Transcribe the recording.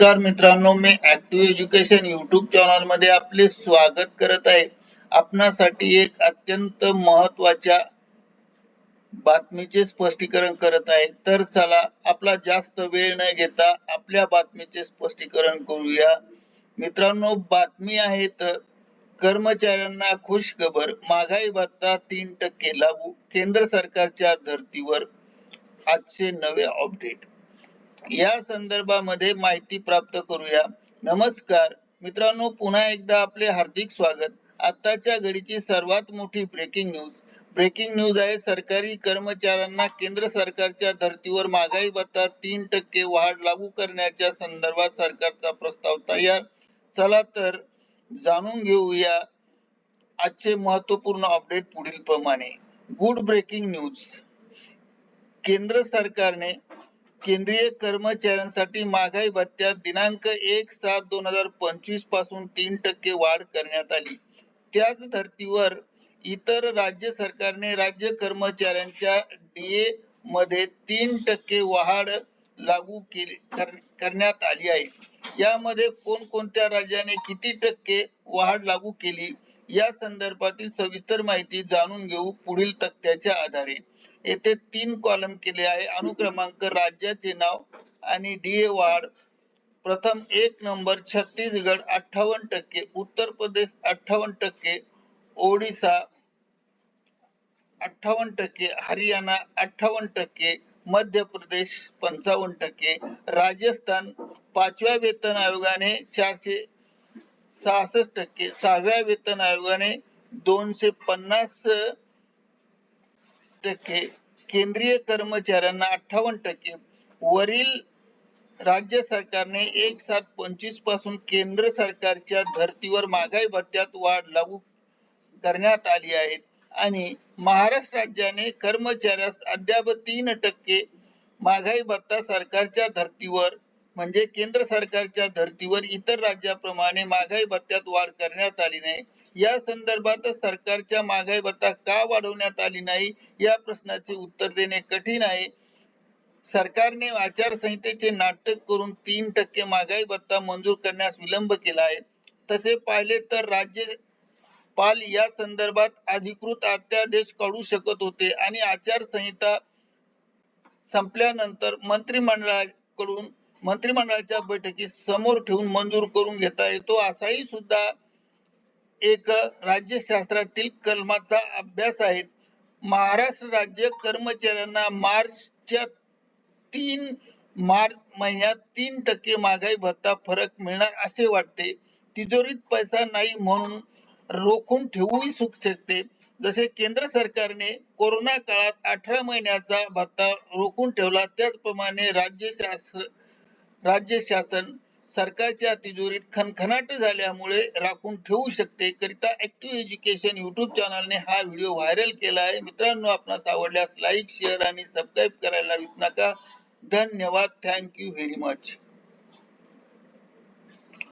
नमस्कार मित्रांनो मी ऍक्टिव्ह एज्युकेशन युट्यूब चॅनलमध्ये आपले स्वागत करत आहे. आपणासाठी एक अत्यंत महत्त्वाच्या बातमीचे स्पष्टीकरण करत आहे. तर चला आपला जास्त वेळ न घेता आपल्या बातमीचे स्पष्टीकरण करूया. मित्रांनो बातमी आहे तर कर्मचाऱ्यांना खुश खबर महागाई भत्ता तीन टक्के लागू केंद्र सरकारच्या धर्तीवर आजचे नवे अपडेट या संदर्भामध्ये माहिती प्राप्त करूया. नमस्कार. मित्रांनो पुन्हा एकदा आपले हार्दिक स्वागत. आताच्या घडीची सर्वात मोठी ब्रेकिंग न्यूज ब्रेकिंग न्यूज आहे सरकारी कर्मचाऱ्यांना केंद्र सरकारच्या धर्तीवर महागाई भत्ता तीन टक्के वाढ लागू करण्याच्या संदर्भात सरकारचा प्रस्ताव तयार. चला तर जाणून घेऊया आजचे महत्त्वपूर्ण अपडेट पुढील प्रमाणे गुड ब्रेकिंग न्यूज केंद्र सरकारने केंद्रीय कर्मचाऱ्यांसाठी महागाई भत्त्यात दिनांक एक सात दोन हजार पंचवीसपासून तीन टक्के वाढ करण्यात आली. त्याच धर्तीवर इतर राज्य सरकारने राज्य कर्मचाऱ्यांच्या डीए मध्ये तीन टक्के वाढ लागू केली कर, करण्यात आली आहे. यामध्ये कोणकोणत्या राज्याने किती टक्के वाढ लागू केली या संदर्भातील सविस्तर माहिती जाणून घेऊ पुढील तक्त्याच्या आधारे. येथे तीन कॉलम केले आहे. अनुक्रमांक राज्याचे नाव आणि डीए वाढ प्रथम एक नंबर छत्तीसगड अठ्ठावन्न टक्के उत्तर प्रदेश अठ्ठावन्न टक्के ओडिसा अठ्ठावन्न टक्के हरियाणा अठ्ठावन्न टक्के मध्य प्रदेश पंचावन्न टक्के राजस्थान पाचव्या वेतन आयोगाने चारशे सहासष्ट टक्के सहाव्या वेतन आयोगाने दोनशे पन्नास टक्के केंद्रीय कर्मचाऱ्यांना अठ्ठावन्न टक्के वरील राज्य सरकारने एक सात पंचवीसपासून केंद्र सरकारच्या धर्तीवर महागाई भत्त्यात वाढ लागू करण्यात आली आहे. आणि महाराष्ट्र राज्याने कर्मचाऱ्यास अद्याप तीन टक्के महागाई भत्ता सरकारच्या धर्तीवर म्हणजे केंद्र सरकारच्या धर्तीवर इतर राज्याप्रमाणे महागाई भत्त्यात वाढ करण्यात आली नाही. या संदर्भात सरकारच्या महागाई भत्ता का वाढवण्यात आली नाही? या प्रश्नाचे उत्तर देणे कठीण आहे. सरकारने आचारसंहितेचे नाटक करून तीन टक्के महागाई भत्ता मंजूर करण्यास विलंब केला आहे. तसे पाहिले तर राज्य पाल या संदर्भात अधिकृत अध्यादेश काढू शकत होते आणि आचारसंहिता संपल्यानंतर मंत्रिमंडळाकडून मंत्रिमंडळाच्या बैठकीत समोर ठेवून मंजूर करून घेता येतो असाही सुद्धा एक राज्यशास्त्रातील कलमाचा अभ्यास आहे. महाराष्ट्र राज्य कर्मचाऱ्यांना मार्चच्या तीन मार्च महिन्यात तीन टक्के महागाई भत्ता फरक मिळणार असे वाटते. तिजोरीत पैसा नाही म्हणून रोखून ठेवूही सुख शकते. जसे केंद्र सरकारने कोरोना काळात अठरा महिन्याचा भत्ता रोखून ठेवला त्याचप्रमाणे राज्य शासन राज्य शासन सरकारच्या तिजोरीत खनखनाट झाल्यामुळे राखून ठेवू शकते करिता ऍक्टिव्ह एज्युकेशन युट्यूब चॅनलने हा व्हिडिओ व्हायरल केला आहे. मित्रांनो आपणास आवडल्यास लाईक शेअर आणि सबस्क्राईब करायला विसरू नका. धन्यवाद. Thank you very much